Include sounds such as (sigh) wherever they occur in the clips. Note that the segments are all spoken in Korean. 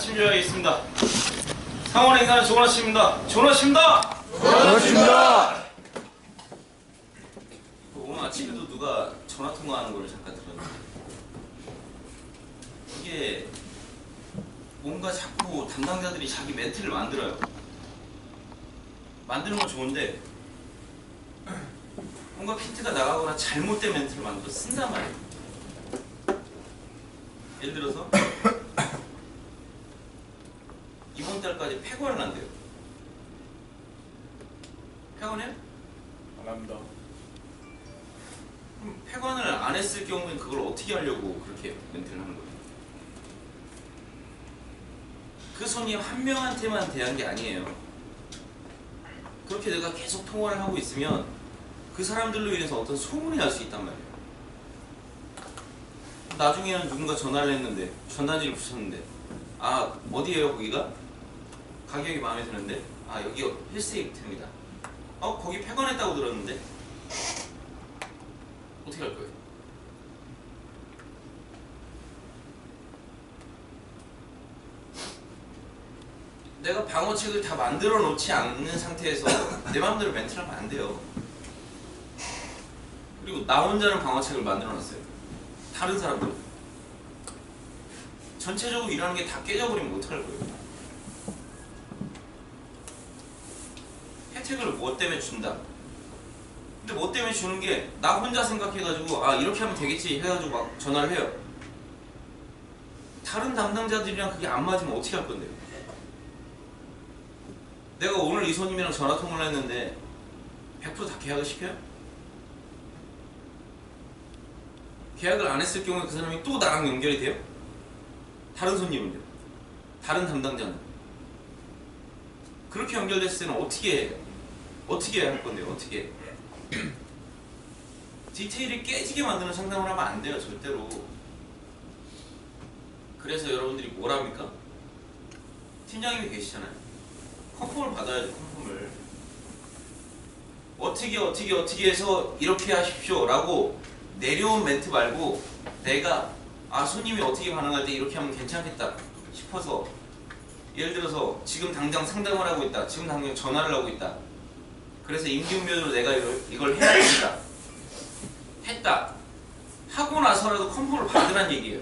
아침 조회하겠습니다. 상원 행사는 조원아 씨입니다. 조원아 씨입니다. 반갑습니다. 오늘 아침에도 누가 전화 통화하는 걸 잠깐 들었는데 이게 뭔가 자꾸 담당자들이 자기 멘트를 만들어요. 만드는 건 좋은데 뭔가 핀트가 나가거나 잘못된 멘트를 만들어 쓴단 말이에요. 예를 들어서 이번 달까지 폐관을 한대요. 폐관해요? 안 합니다. 그럼 폐관을 안 했을 경우엔 그걸 어떻게 하려고 그렇게 멘트를 하는 거예요? 그 손님 한 명한테만 대한 게 아니에요. 그렇게 내가 계속 통화를 하고 있으면 그 사람들로 인해서 어떤 소문이 날 수 있단 말이에요. 나중에는 누군가 전화를 했는데 전단지를 붙였는데 아 어디에요 거기가? 가격이 마음에 드는데 아 여기 힐스테이트입니다. 어 거기 폐관했다고 들었는데 어떻게 할 거예요? 내가 방어책을 다 만들어 놓지 않는 상태에서 내 마음대로 멘트를 하면 안 돼요. 그리고 나 혼자는 방어책을 만들어 놨어요. 다른 사람들은 전체적으로 일하는 게 다 깨져버리면 어떡할 거예요? 혜택을 뭐 때문에 준다? 근데 뭐 때문에 주는 게 나 혼자 생각해가지고 아 이렇게 하면 되겠지 해가지고 막 전화를 해요. 다른 담당자들이랑 그게 안 맞으면 어떻게 할 건데요? 내가 오늘 이 손님이랑 전화 통화를 했는데 100%다 계약을 시켜요? 계약을 안 했을 경우에 그 사람이 또 나랑 연결이 돼요? 다른 손님은요? 다른 담당자는? 그렇게 연결됐을 때는 어떻게 해요? 어떻게 할 건데요? 어떻게? (clears throat) 디테일이 깨지게 만드는 상담을 하면 안 돼요, 절대로. 그래서 여러분들이 뭘 합니까? 팀장님이 계시잖아요. 컨펌을 받아야죠, 컨펌을. 어떻게, 어떻게, 어떻게 해서 이렇게 하십시오. 라고 내려온 멘트 말고 내가, 아, 손님이 어떻게 반응할 때 이렇게 하면 괜찮겠다 싶어서 예를 들어서 지금 당장 상담을 하고 있다. 지금 당장 전화를 하고 있다. 그래서 임기응변으로 내가 이걸, 해야 된다. 했다. 하고 나서라도 컨펌을 받으란 얘기예요.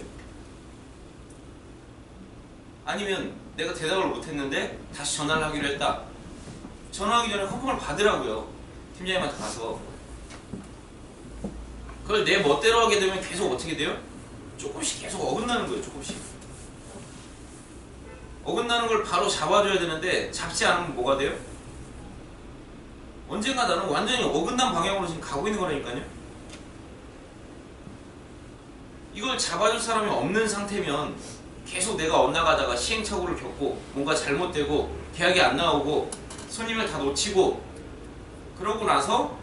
아니면 내가 대답을 못했는데 다시 전화를 하기로 했다. 전화하기 전에 컨펌을 받으라고요. 팀장님한테 가서. 그걸 내 멋대로 하게 되면 계속 어떻게 돼요? 조금씩 계속 어긋나는 거예요. 조금씩. 어긋나는 걸 바로 잡아줘야 되는데 잡지 않으면 뭐가 돼요? 언젠가 나는 완전히 어긋난 방향으로 지금 가고 있는 거라니까요. 이걸 잡아줄 사람이 없는 상태면 계속 내가 엇나가다가 시행착오를 겪고 뭔가 잘못되고 계약이 안 나오고 손님을 다 놓치고 그러고 나서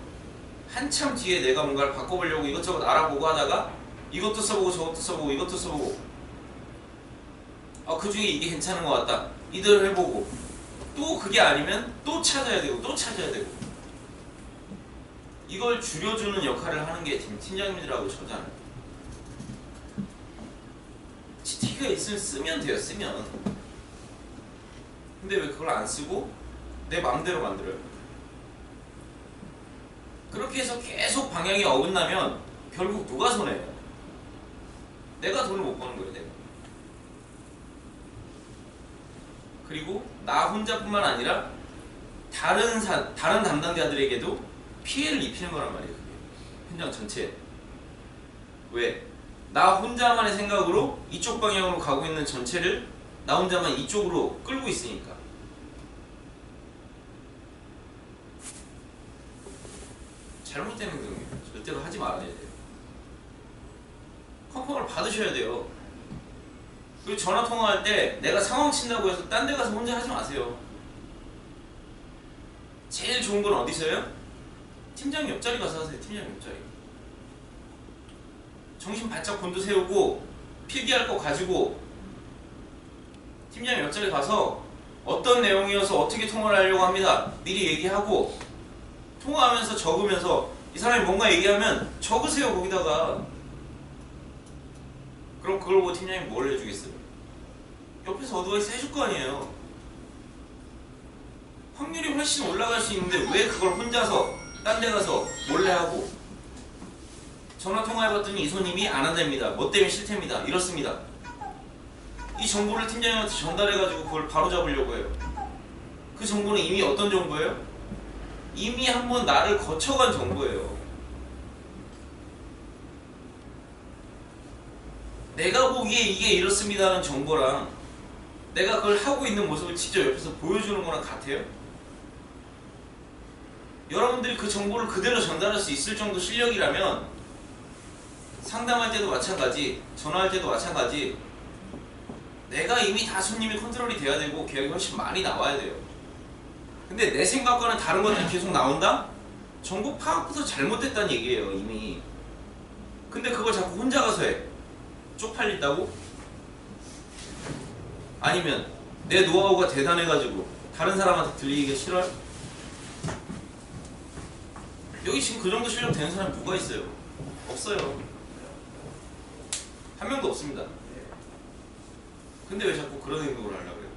한참 뒤에 내가 뭔가를 바꿔보려고 이것저것 알아보고 하다가 이것도 써보고 저것도 써보고 이것도 써보고 아, 그 중에 이게 괜찮은 것 같다. 이대로 해보고 또 그게 아니면 또 찾아야 되고 또 찾아야 되고 이걸 줄여주는 역할을 하는 게 지금 팀장님들하고 저잖아요. GT가 있으면 쓰면 돼요. 쓰면. 근데 왜 그걸 안 쓰고 내 마음대로 만들어요? 그렇게 해서 계속 방향이 어긋나면 결국 누가 손해요? 내가 돈을 못 버는 거예요. 내가. 그리고 나 혼자뿐만 아니라 다른 사, 다른 담당자들에게도 피해를 입히는 거란 말이에요. 그게. 현장 전체에. 왜? 나 혼자만의 생각으로 이쪽 방향으로 가고 있는 전체를 나 혼자만 이쪽으로 끌고 있으니까. 잘못된 행동이에요. 절대로 하지 말아야 돼요. 컨펌을 받으셔야 돼요. 그리고 전화 통화할 때 내가 상황 친다고 해서 딴 데 가서 혼자 하지 마세요. 제일 좋은 건 어디서요? 팀장 옆자리 가서 하세요. 팀장 옆자리. 정신 바짝 곤두세우고 필기할 거 가지고 팀장 옆자리 가서 어떤 내용이어서 어떻게 통화를 하려고 합니다. 미리 얘기하고 통화하면서 적으면서 이 사람이 뭔가 얘기하면 적으세요 거기다가 그럼 그걸 보고 팀장님이 뭘 해주겠어요? 옆에서 어드바이스 해줄 거 아니에요. 확률이 훨씬 올라갈 수 있는데 왜 그걸 혼자서 딴 데 가서 몰래 하고 전화 통화해봤더니 이 손님이 안 한답니다. 뭐 때문에 싫답니다. 이렇습니다. 이 정보를 팀장님한테 전달해가지고 그걸 바로 잡으려고 해요. 그 정보는 이미 어떤 정보예요? 이미 한번 나를 거쳐간 정보예요. 내가 보기에 이게 이렇습니다는 정보랑 내가 그걸 하고 있는 모습을 직접 옆에서 보여주는 거랑 같아요? 여러분들이 그 정보를 그대로 전달할 수 있을 정도 실력이라면 상담할 때도 마찬가지, 전화할 때도 마찬가지 내가 이미 다 손님이 컨트롤이 돼야 되고 계약이 훨씬 많이 나와야 돼요. 근데 내 생각과는 다른 것들이 계속 나온다? 정보 파악부터 잘못됐다는 얘기예요, 이미. 근데 그걸 자꾸 혼자 가서 해. 쪽팔린다고? 아니면 내 노하우가 대단해가지고 다른 사람한테 들리기가 싫어요? 여기 지금 그 정도 실력 되는 사람 누가 있어요? 없어요. 한 명도 없습니다. 근데 왜 자꾸 그런 행동을 하려고 해요?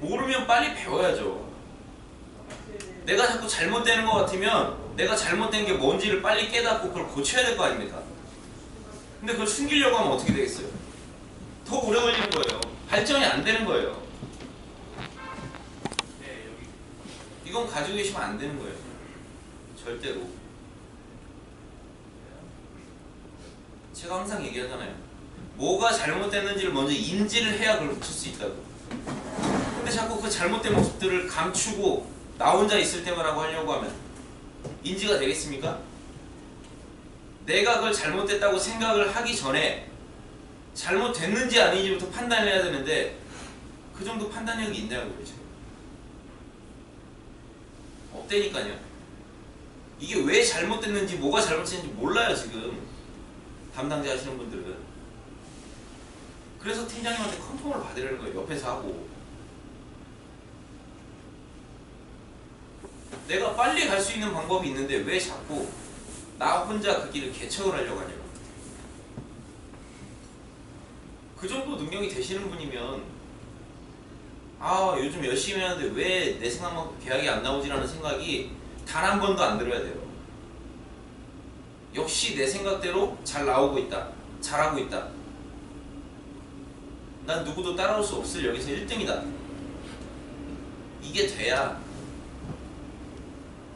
모르면 빨리 배워야죠. 내가 자꾸 잘못되는 것 같으면 내가 잘못된 게 뭔지를 빨리 깨닫고 그걸 고쳐야 될 거 아닙니까? 근데 그걸 숨기려고 하면 어떻게 되겠어요? 더 오래 걸리는 거예요. 발전이 안 되는 거예요. 이건 가지고 계시면 안 되는 거예요. 절대로. 제가 항상 얘기하잖아요. 뭐가 잘못됐는지를 먼저 인지를 해야 그걸 고칠 수 있다고. 근데 자꾸 그 잘못된 모습들을 감추고 나 혼자 있을 때만 하고 하려고 하면 인지가 되겠습니까? 내가 그걸 잘못됐다고 생각을 하기 전에 잘못됐는지 아닌지부터 판단을 해야 되는데 그 정도 판단력이 있냐고 그러죠. 없다니까요. 이게 왜 잘못됐는지 뭐가 잘못됐는지 몰라요 지금 담당자 하시는 분들은. 그래서 팀장님한테 컨펌을 받으려는 거예요. 옆에서 하고. 내가 빨리 갈 수 있는 방법이 있는데 왜 자꾸 나 혼자 그 길을 개척을 하려고 하냐고. 그 정도 능력이 되시는 분이면 아 요즘 열심히 하는데 왜 내 생각만큼 계약이 안 나오지라는 생각이 단 한 번도 안 들어야 돼요. 역시 내 생각대로 잘 나오고 있다. 잘하고 있다. 난 누구도 따라올 수 없을 여기서 1등이다. 이게 돼야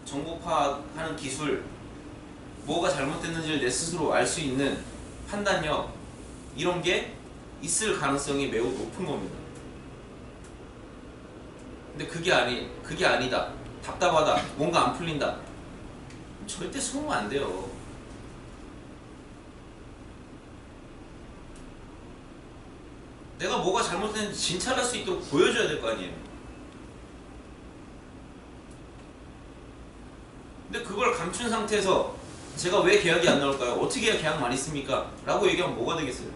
정보 파악하는 기술, 뭐가 잘못됐는지를 내 스스로 알 수 있는 판단력, 이런 게 있을 가능성이 매우 높은 겁니다. 근데 그게 아니, 그게 아니다. 답답하다. 뭔가 안 풀린다. 절대 소문 안 돼요. 내가 뭐가 잘못됐는지 진찰할 수 있도록 보여줘야 될 거 아니에요. 근데 그걸 감춘 상태에서 제가 왜 계약이 안 나올까요? 어떻게 해야 계약 많이 씁니까? 라고 얘기하면 뭐가 되겠어요?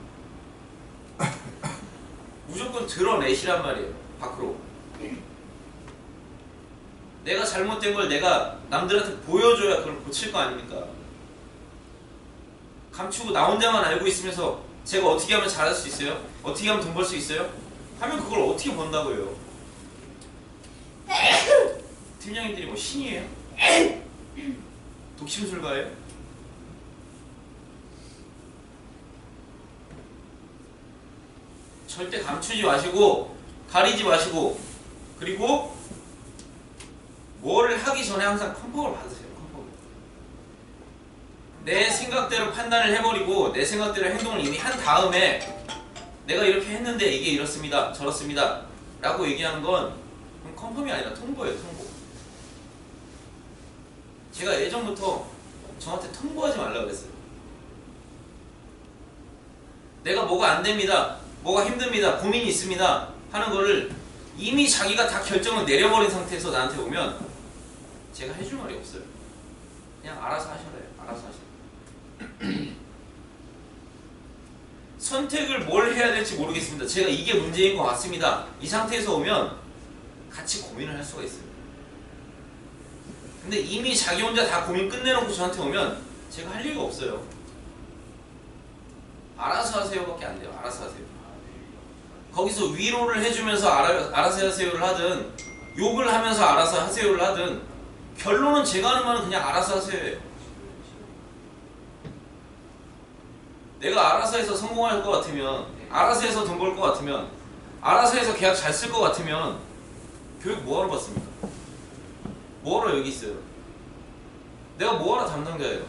무조건 드러내시란 말이에요. 밖으로. 내가 잘못된 걸 내가 남들한테 보여줘야 그걸 고칠 거 아닙니까? 감추고 나 혼자만 알고 있으면서 제가 어떻게 하면 잘할 수 있어요? 어떻게 하면 돈 벌 수 있어요? 하면 그걸 어떻게 번다고요? (coughs) 팀장님들이 뭐 신이에요? 독심술가예요? 절대 감추지 마시고 가리지 마시고 그리고 뭐를 하기 전에 항상 컨펌을 받으세요. 컨펌. 내 생각대로 판단을 해버리고 내 생각대로 행동을 이미 한 다음에 내가 이렇게 했는데 이게 이렇습니다. 저렇습니다. 라고 얘기한 건 컨펌이 아니라 통보예요. 통보. 제가 예전부터 저한테 통보하지 말라고 그랬어요. 내가 뭐가 안 됩니다. 뭐가 힘듭니다. 고민이 있습니다. 하는 거를 이미 자기가 다 결정을 내려버린 상태에서 나한테 오면 제가 해줄 말이 없어요. 그냥 알아서 하셔래요. 알아서 하셔요. (clears throat) 선택을 뭘 해야 될지 모르겠습니다. 제가 이게 문제인 것 같습니다. 이 상태에서 오면 같이 고민을 할 수가 있어요. 근데 이미 자기 혼자 다 고민 끝내놓고 저한테 오면 제가 할 리가 없어요. 알아서 하세요밖에 안 돼요. 알아서 하세요. 거기서 위로를 해주면서 알아, 알아서 하세요를 하든 욕을 하면서 알아서 하세요를 하든 결론은 제가 하는 말은 그냥 알아서 하세요예요. 내가 알아서 해서 성공할 것 같으면 알아서 해서 돈 벌 것 같으면 알아서 해서 계약 잘 쓸 것 같으면 교육 뭐하러 받습니까? 뭐하러 여기 있어요? 내가 뭐하러 담당자예요?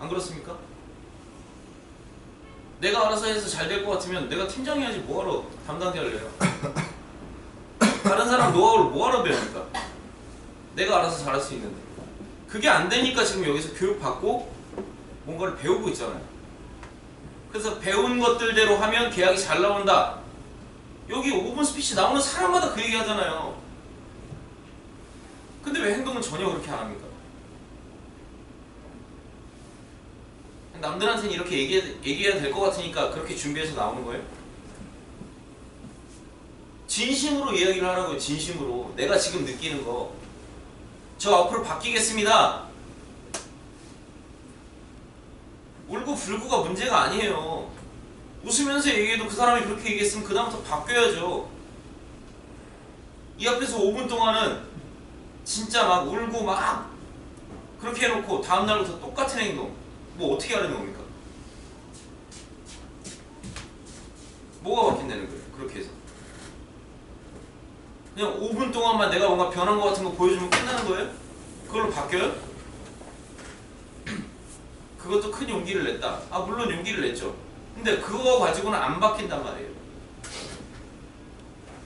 안 그렇습니까? 내가 알아서 해서 잘 될 것 같으면 내가 팀장이 하지 뭐하러 담당자를 해요? 다른 사람 노하우를 뭐하러 배웁니까? 내가 알아서 잘할 수 있는데 그게 안 되니까 지금 여기서 교육 받고 뭔가를 배우고 있잖아요. 그래서 배운 것들대로 하면 계약이 잘 나온다. 여기 5분 스피치 나오는 사람마다 그 얘기 하잖아요. 근데 왜 행동은 전혀 그렇게 안 합니까? 남들한테는 이렇게 얘기해, 얘기해야 될 것 같으니까 그렇게 준비해서 나오는 거예요? 진심으로 이야기를 하라고요, 진심으로. 내가 지금 느끼는 거. 저 앞으로 바뀌겠습니다. 울고 불고가 문제가 아니에요. 웃으면서 얘기해도 그 사람이 그렇게 얘기했으면 그 다음부터 바뀌어야죠. 이 앞에서 5분 동안은 진짜 막 울고 막 그렇게 해놓고 다음날부터 똑같은 행동. 뭐 어떻게 하려는 겁니까? 뭐가 바뀐다는 거예요? 그냥 5분 동안만 내가 뭔가 변한 것 같은 거 보여주면 끝나는 거예요? 그걸로 바뀌어요? (clears throat) 그것도 큰 용기를 냈다. 아 물론 용기를 냈죠. 근데 그거 가지고는 안 바뀐단 말이에요.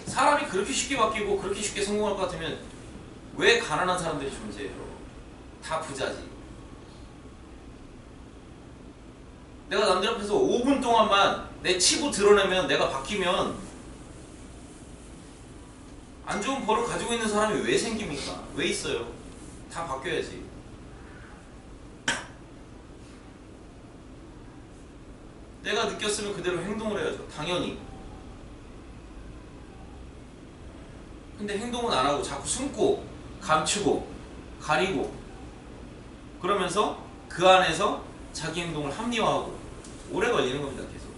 사람이 그렇게 쉽게 바뀌고 그렇게 쉽게 성공할 것 같으면 왜 가난한 사람들이 존재해요? 다 부자지. 내가 남들 앞에서 5분 동안만 내 치부 드러내면 내가 바뀌면 안 좋은 버릇 가지고 있는 사람이 왜 생깁니까? 왜 있어요? 다 바뀌어야지. 내가 느꼈으면 그대로 행동을 해야죠. 당연히. 근데 행동은 안 하고 자꾸 숨고 감추고 가리고 그러면서 그 안에서 자기 행동을 합리화하고 오래 걸리는 겁니다. 계속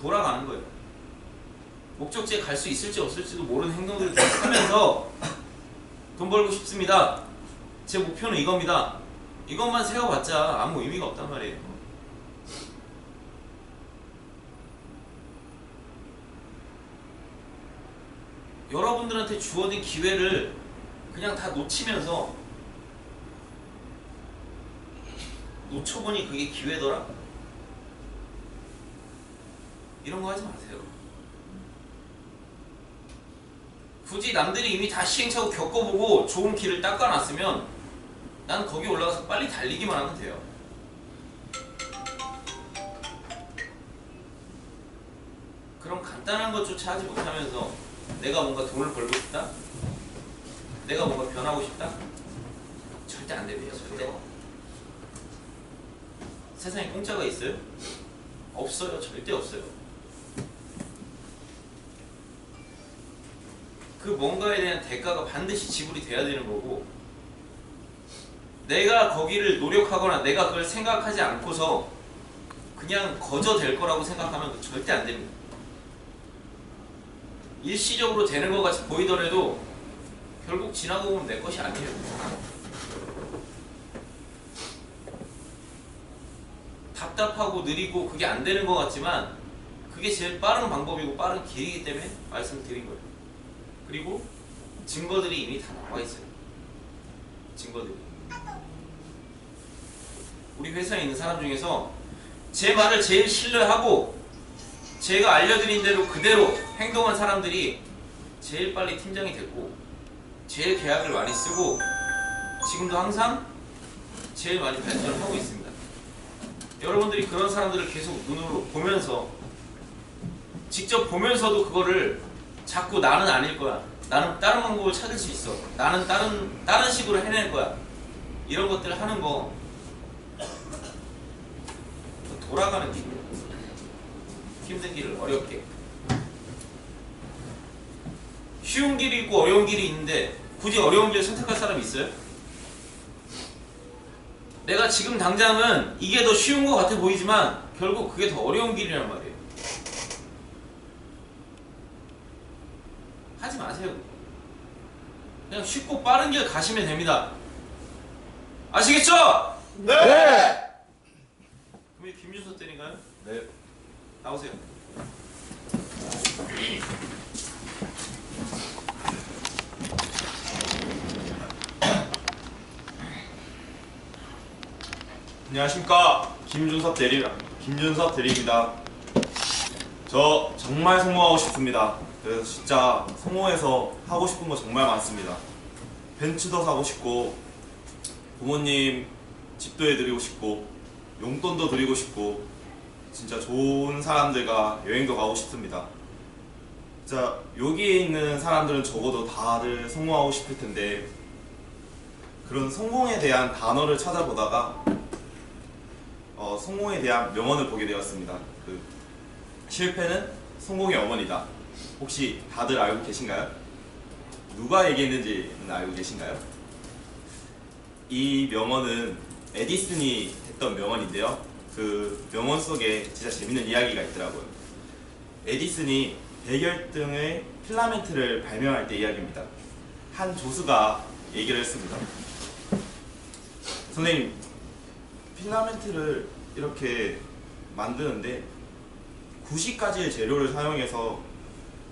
돌아가는 거예요. 목적지에 갈 수 있을지 없을지도 모르는 행동들을 계속 하면서 돈 벌고 싶습니다. 제 목표는 이겁니다. 이것만 세워봤자 아무 의미가 없단 말이에요. 여러분들한테 주어진 기회를 그냥 다 놓치면서 놓쳐보니 그게 기회더라? 이런 거 하지 마세요. 굳이 남들이 이미 다 시행착오 겪어보고 좋은 길을 닦아놨으면 난 거기 올라가서 빨리 달리기만 하면 돼요. 그런 간단한 것조차 하지 못하면서 내가 뭔가 돈을 벌고 싶다? 내가 뭔가 변하고 싶다? 절대 안 됩니다. 절대. 세상에 공짜가 있어요? 없어요. 절대 없어요. 그 뭔가에 대한 대가가 반드시 지불이 돼야 되는 거고 내가 거기를 노력하거나 내가 그걸 생각하지 않고서 그냥 거저 될 거라고 생각하면 그 절대 안 됩니다. 일시적으로 되는 것 같이 보이더라도 결국 지나고 보면 내 것이 아니에요. 답답하고 느리고 그게 안 되는 것 같지만 그게 제일 빠른 방법이고 빠른 길이기 때문에 말씀드린 거예요. 그리고 증거들이 이미 다 나와 있어요. 증거들이. 우리 회사에 있는 사람 중에서 제 말을 제일 신뢰하고 제가 알려드린 대로 그대로 행동한 사람들이 제일 빨리 팀장이 됐고 제일 계약을 많이 쓰고 지금도 항상 제일 많이 발전을 하고 있습니다. 여러분들이 그런 사람들을 계속 눈으로 보면서 직접 보면서도 그거를 자꾸 나는 아닐 거야. 나는 다른 방법을 찾을 수 있어. 나는 다른 다른 식으로 해낼 거야. 이런 것들 하는 거 돌아가는 길. 힘든 길을 어렵게. 쉬운 길이 있고 어려운 길이 있는데 굳이 어려운 길을 선택할 사람이 있어요? 내가 지금 당장은 이게 더 쉬운 것 같아 보이지만 결국 그게 더 어려운 길이란 말이에요. 하지 마세요. 그냥 쉽고 빠른 길 가시면 됩니다. 아시겠죠? 네. 그럼 이 김준서 때린가요? 네. 나오세요. 안녕하십니까 김준섭 대리 김준섭 대리입니다. 저 정말 성공하고 싶습니다. 그래서 진짜 성공해서 하고 싶은 거 정말 많습니다. 벤츠도 사고 싶고 부모님 집도 해드리고 싶고 용돈도 드리고 싶고 진짜 좋은 사람들과 여행도 가고 싶습니다. 자 여기에 있는 사람들은 적어도 다들 성공하고 싶을 텐데 그런 성공에 대한 단어를 찾아보다가 어, 성공에 대한 명언을 보게 되었습니다. 그 실패는 성공의 어머니다. 혹시 다들 알고 계신가요? 누가 얘기했는지는 알고 계신가요? 이 명언은 에디슨이 했던 명언인데요. 그 명언 속에 진짜 재밌는 이야기가 있더라고요. 에디슨이 백열등의 필라멘트를 발명할 때 이야기입니다. 한 조수가 얘기를 했습니다. 선생님, 필라멘트를 이렇게 만드는데 90가지의 재료를 사용해서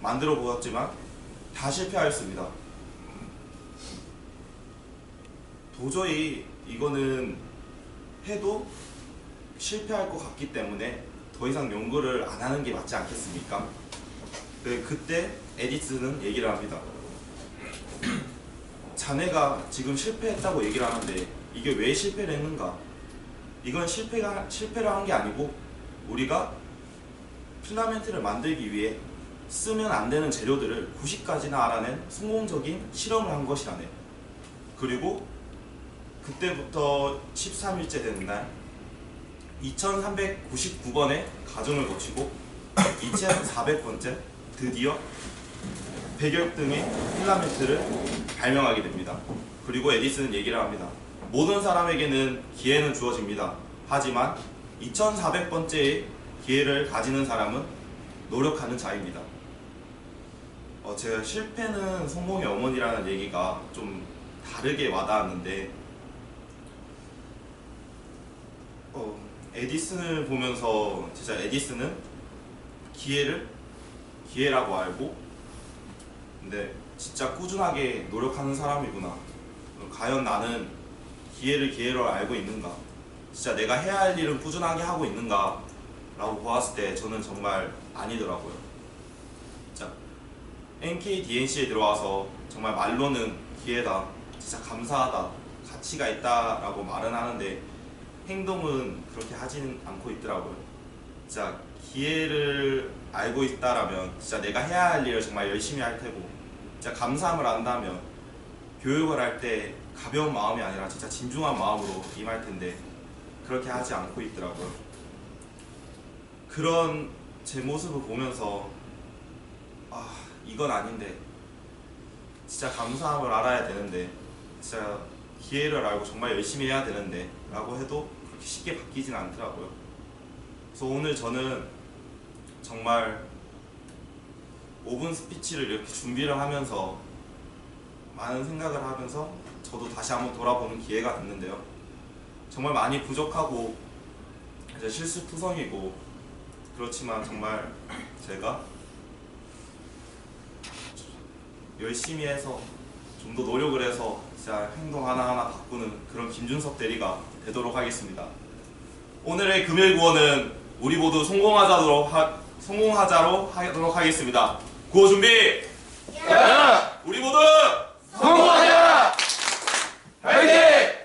만들어 보았지만 다 실패하였습니다. 도저히 이거는 해도 실패할 것 같기 때문에 더 이상 연구를 안 하는 게 맞지 않겠습니까? 네, 그때 에디슨은 얘기를 합니다. 자네가 지금 실패했다고 얘기를 하는데 이게 왜 실패를 했는가? 이건 실패가 실패를 한 게 아니고 우리가 필라멘트를 만들기 위해 쓰면 안 되는 재료들을 90가지나 알아낸 성공적인 실험을 한 것이라네. 그리고 그때부터 13일째 되는 날 2399번의 가정을 거치고 2400번째 드디어 백열등의 필라멘트를 발명하게 됩니다. 그리고 에디슨은 얘기를 합니다. 모든 사람에게는 기회는 주어집니다. 하지만 2400번째의 기회를 가지는 사람은 노력하는 자입니다. 어, 제가 실패는 성공의 어머니라는 얘기가 좀 다르게 와닿았는데 어, 에디슨을 보면서 진짜 에디슨은 기회를 기회라고 알고 근데 진짜 꾸준하게 노력하는 사람이구나. 과연 나는 기회를 기회로 알고 있는가? 진짜 내가 해야 할 일은 꾸준하게 하고 있는가? 라고 보았을 때 저는 정말 아니더라고요. 자, NKDNC에 들어와서 정말 말로는 기회다, 진짜 감사하다, 가치가 있다라고 말은 하는데 행동은 그렇게 하지는 않고 있더라고요. 진짜 기회를 알고 있다라면 진짜 내가 해야 할 일을 정말 열심히 할 테고 진짜 감사함을 안다면 교육을 할 때 가벼운 마음이 아니라 진짜 진중한 마음으로 임할 텐데 그렇게 하지 않고 있더라고요. 그런 제 모습을 보면서 아 이건 아닌데 진짜 감사함을 알아야 되는데 진짜 기회를 알고 정말 열심히 해야 되는데 라고 해도 그렇게 쉽게 바뀌진 않더라고요. 그래서 오늘 저는 정말 5분 스피치를 이렇게 준비를 하면서 많은 생각을 하면서 저도 다시 한번 돌아보는 기회가 됐는데요. 정말 많이 부족하고 이제 실수투성이고 그렇지만 정말 제가 열심히 해서 좀 더 노력을 해서 진짜 행동 하나하나 바꾸는 그런 김준섭 대리가 되도록 하겠습니다. 오늘의 금일 구호는 우리 모두 성공하자도록 하, 성공하자로 하도록 하겠습니다. 구호 준비! 야! 우리 모두 성공하자! 화이팅!